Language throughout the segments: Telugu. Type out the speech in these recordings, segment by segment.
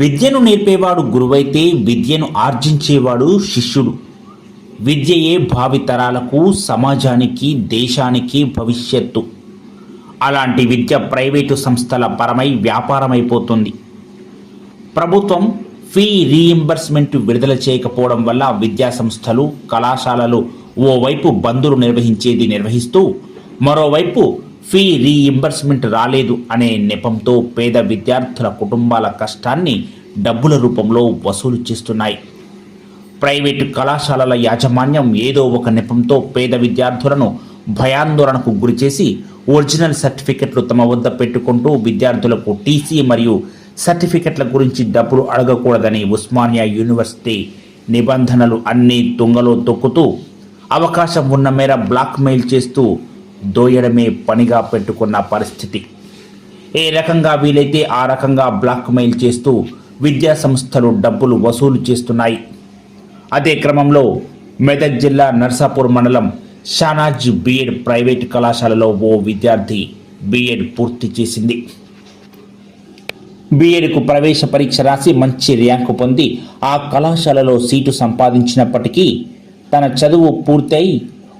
విద్యను నేర్పేవాడు గురువైతే విద్యను ఆర్జించేవాడు శిష్యుడు. విద్యయే భావితరాలకు సమాజానికి దేశానికి భవిష్యత్తు. అలాంటి విద్య ప్రైవేటు సంస్థల పరమై వ్యాపారమైపోతుంది. ప్రభుత్వం ఫీ రీయింబర్స్మెంట్ విడుదల చేయకపోవడం వల్ల విద్యా సంస్థలు కళాశాలలు ఓవైపు బందులు నిర్వహించేది నిర్వహిస్తూ మరోవైపు ఫీ రీఇంబర్స్మెంట్ రాలేదు అనే నెపంతో పేద విద్యార్థుల కుటుంబాల కష్టాన్ని డబ్బుల రూపంలో వసూలు చేస్తున్నాయి. ప్రైవేటు కళాశాలల యాజమాన్యం ఏదో ఒక నెపంతో పేద విద్యార్థులను భయాందోళనకు గురిచేసి ఒరిజినల్ సర్టిఫికెట్లు తమ వద్ద పెట్టుకుంటూ విద్యార్థులకు టీసీ మరియు సర్టిఫికెట్ల గురించి డబ్బులు అడగకూడదని ఉస్మానియా యూనివర్సిటీ నిబంధనలు అన్నీ తుంగలో తొక్కుతూ అవకాశం ఉన్న మేర బ్లాక్మెయిల్ చేస్తూ దోయడమే పనిగా పెట్టుకున్న పరిస్థితి. ఏ రకంగా వీలైతే ఆ రకంగా బ్లాక్మెయిల్ చేస్తూ విద్యా సంస్థలు డబ్బులు వసూలు చేస్తున్నాయి. అదే క్రమంలో మెదక్ జిల్లా నర్సాపూర్ మండలం షానాజ్ బీఎడ్ ప్రైవేట్ కళాశాలలో ఓ విద్యార్థి బీఎడ్ పూర్తి చేసింది. బీఎడ్కు ప్రవేశ పరీక్ష రాసి మంచి ర్యాంకు పొంది ఆ కళాశాలలో సీటు సంపాదించినప్పటికీ తన చదువు పూర్తయి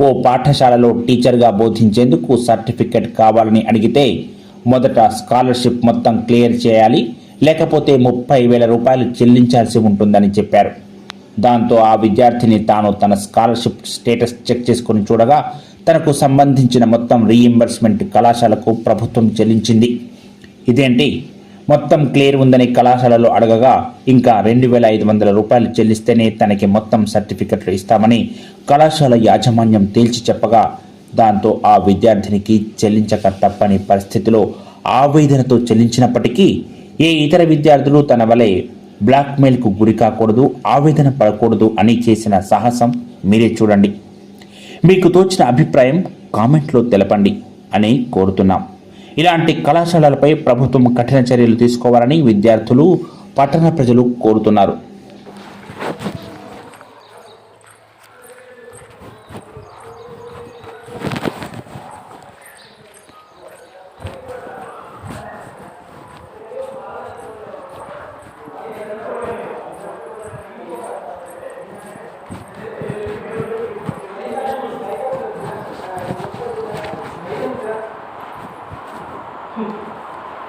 ఓ పాఠశాలలో టీచర్గా బోధించేందుకు సర్టిఫికెట్ కావాలని అడిగితే మొదట స్కాలర్షిప్ మొత్తం క్లియర్ చేయాలి లేకపోతే ముప్పై వేల రూపాయలు చెల్లించాల్సి ఉంటుందని చెప్పారు. దాంతో ఆ విద్యార్థిని తాను తన స్కాలర్షిప్ స్టేటస్ చెక్ చేసుకుని చూడగా తనకు సంబంధించిన మొత్తం రీఇంబర్స్మెంట్ కళాశాలకు ప్రభుత్వం చెల్లించింది. ఇదేంటి? మొత్తం క్లియర్ ఉందని కళాశాలలో అడగగా ఇంకా రెండు వేల ఐదు వందల రూపాయలు చెల్లిస్తేనే తనకి మొత్తం సర్టిఫికెట్లు ఇస్తామని కళాశాల యాజమాన్యం తేల్చి చెప్పగా దాంతో ఆ విద్యార్థినికి చెల్లించక తప్పని పరిస్థితిలో ఆవేదనతో చెల్లించినప్పటికీ ఏ ఇతర విద్యార్థులు తన వలె బ్లాక్మెయిల్కు గురి కాకూడదు ఆవేదన పడకూడదు అని చేసిన సాహసం మీరే చూడండి. మీకు తోచిన అభిప్రాయం కామెంట్లో తెలపండి అని కోరుతున్నాం. ఇలాంటి కళాశాలలపై ప్రభుత్వం కఠిన చర్యలు తీసుకోవాలని విద్యార్థులు పట్టణ ప్రజలు కోరుతున్నారు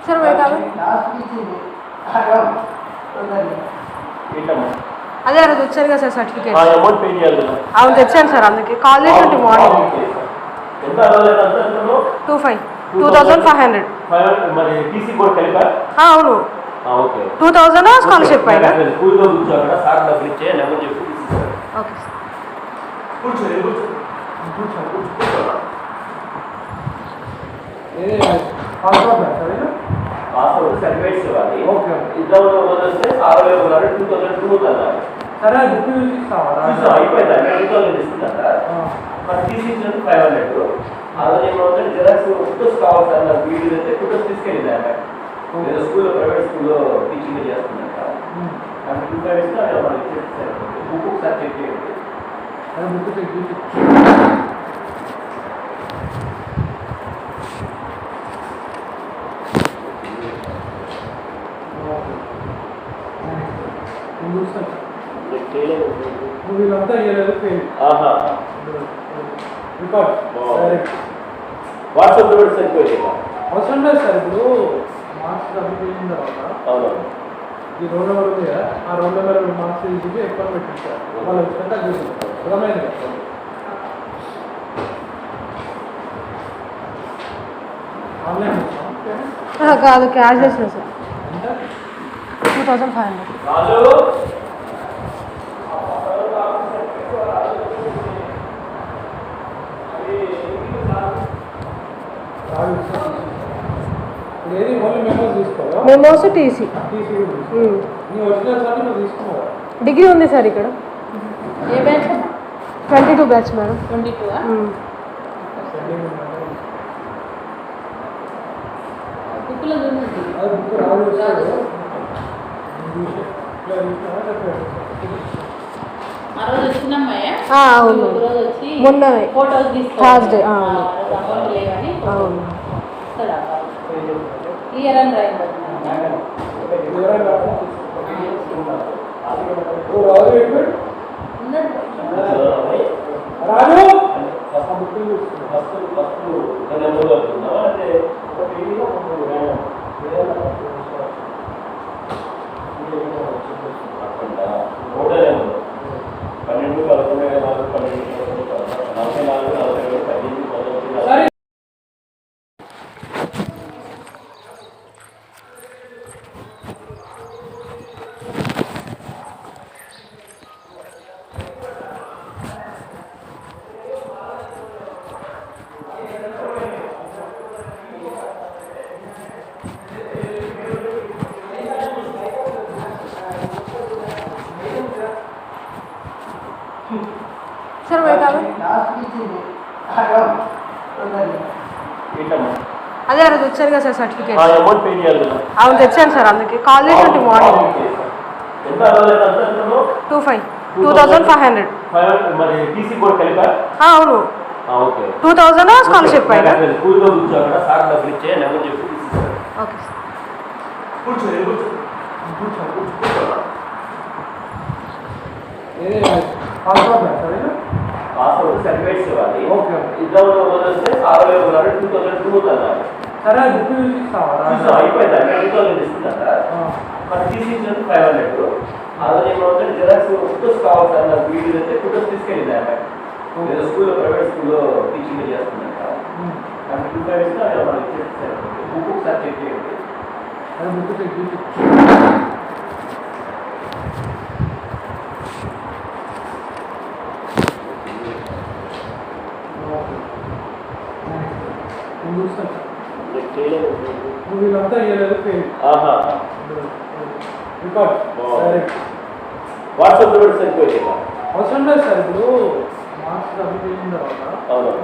సార్ వే కావాలి ఏంటమ్మా వచ్చారు కదా సార్ సర్టిఫికేట్? అవును తెచ్చాను సార్ అందుకే. కాల్ చేసి morning? Two five. Two thousand five hundred. అవును. టూ థౌజండ్ స్కాలర్షిప్ తీసిస్తారు ఓకే పాస్వర్డ్ సర్టిఫికేట్స్ ఇవ్వాలి. ఓకే. ఇద్దరు వదిలేస్తే అరవై ఉన్నారు టూ థౌసండ్ టూ అన్నారు. సరే అది బుక్ చూసి ఇస్తావా చూసాం అయిపోయిందా థౌసండ్ ఇస్తుందా మరి టీసీ ఇచ్చినట్టు ఫైవ్ హండ్రెడ్ ఆ రోజు ఏమంటే జిరాక్స్ ఫోటోస్ కావాలి సార్ నాకు వీడియో అయితే ఫోటోస్ తీసుకెళ్ళింది ఆమె. ఏదో స్కూల్లో ప్రైవేట్ స్కూల్లో టీచింగ్ చేస్తుందంట నాకు టూ ఫైవ్ ఇస్తే అక్కడ మనకి ఇచ్చేస్తారు బుక్ ఒకసారి చెక్ చేయండి. అది బుక్ చెక్ చూసి నేను చూస్తాను. చెక్ చేయలేదు వీళ్ళంతా ఇయ్యలేదు ఫెయిల్ ఆహా. రికార్డ్. డైరెక్ట్ సరిపోయింది. అవసరం లేదు సార్ ఇప్పుడు మార్క్స్ డబ్బులు పోయిన తర్వాత అవును. ఈ ఉంది కదా ఆ రోల్ నెంబర్ మార్క్స్ తీసి ఎక్కువ పెట్టించారు వాళ్ళు అర్థమైంది ఆన్లైన్ కాదు క్యాష్ చేసిన sir. Two thousand five hundred రాజు రాదు ఇస్తాం. ఇప్పుడు ఏది ఓన్లీ మెంబర్స్ తీసుకోవా మెమోస్ టీసీ డిగ్రీ ఉంది సార్ ఇక్కడ. ఏ batch twenty two batch madam twenty two అవును. ఒక రోజు వచ్చి మొన్న ఫోటోస్ అవును. లేవని అవును. వివరణ రాయండి వివరణ అదే రోజు వచ్చారు కదా సార్ సర్టిఫికేట్. అవును తెచ్చాను సార్ అందుకే. కాల్ చేసి morning? Two five. Two thousand five hundred. అవును. టూ థౌజండ్ స్కాలర్షిప్ పైన. Okay sir. పాస్వర్డ్ సర్టిఫికేట్స్ ఇవ్వాలి. ఓకే. ఇద్దరు వదిలేస్తే ఆరు ఉన్నారు టూ థౌసండ్ టూ అన్నారు సరే అది చూసి అయిపోయింది? అక్కడ టూ థౌసండ్ ఇస్తుందంట. మరి ఇచ్చినందుకు ఫైవ్ హండ్రెడ్ అదే ఏమంటే జిరాక్స్ ఫొటోస్ కావాలి నాకు వీడియో అయితే ఫొటోస్ తీసుకెళ్ళింది ఆమె. నేను స్కూల్లో ప్రైవేట్ స్కూల్లో టీచింగ్ చేస్తుందంట. ఉమ్. నాకు టూ ఫైవ్ ఇస్తే అవి మనకి ఇచ్చేస్తారు బుక్ ఒకసారి చెక్ చేయండి. అది బుక్ చెక్ చూసి ఓకే. నేను చూస్తాను చెక్ చేయలేదు నువ్వు వీళ్ళంతా రికార్డ్ వాట్సాప్లో కూడా సరిపోయింది. అవసరం లేదు సార్ ఇప్పుడు మార్క్స్ అప్లికేషన్ తర్వాత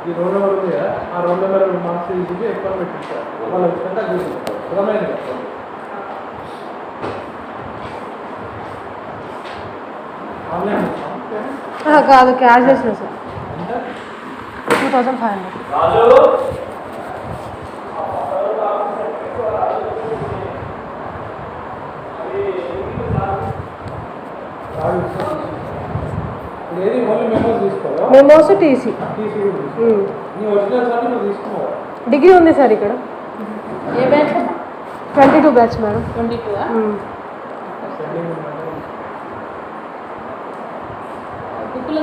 ఈ రోల్ నెంబర్ ఉంది కదా ఆ రోల్ నెంబర్ మార్క్స్ తీసి ఎక్కువ పెట్టించారు వాళ్ళు వచ్చినాక చూసుకుంటారు అర్థమైంది కదా? ఆన్లైన్ కాదు క్యాష్ చేసిన sir. Two thousand five hundred రాజు రాదు సార్. ఇప్పుడు ఏది ఓన్లీ మెంబర్స్ తీసుకోవా మెమోస్ టీసీ టీసీ కూడా తీసుకో నీ ఒరిజినల్ సార్ నువ్వు తీసుకున్నావా డిగ్రీ ఉంది సార్ ఇక్కడ. ఏ batch twenty two batch madam twenty two బుక్లో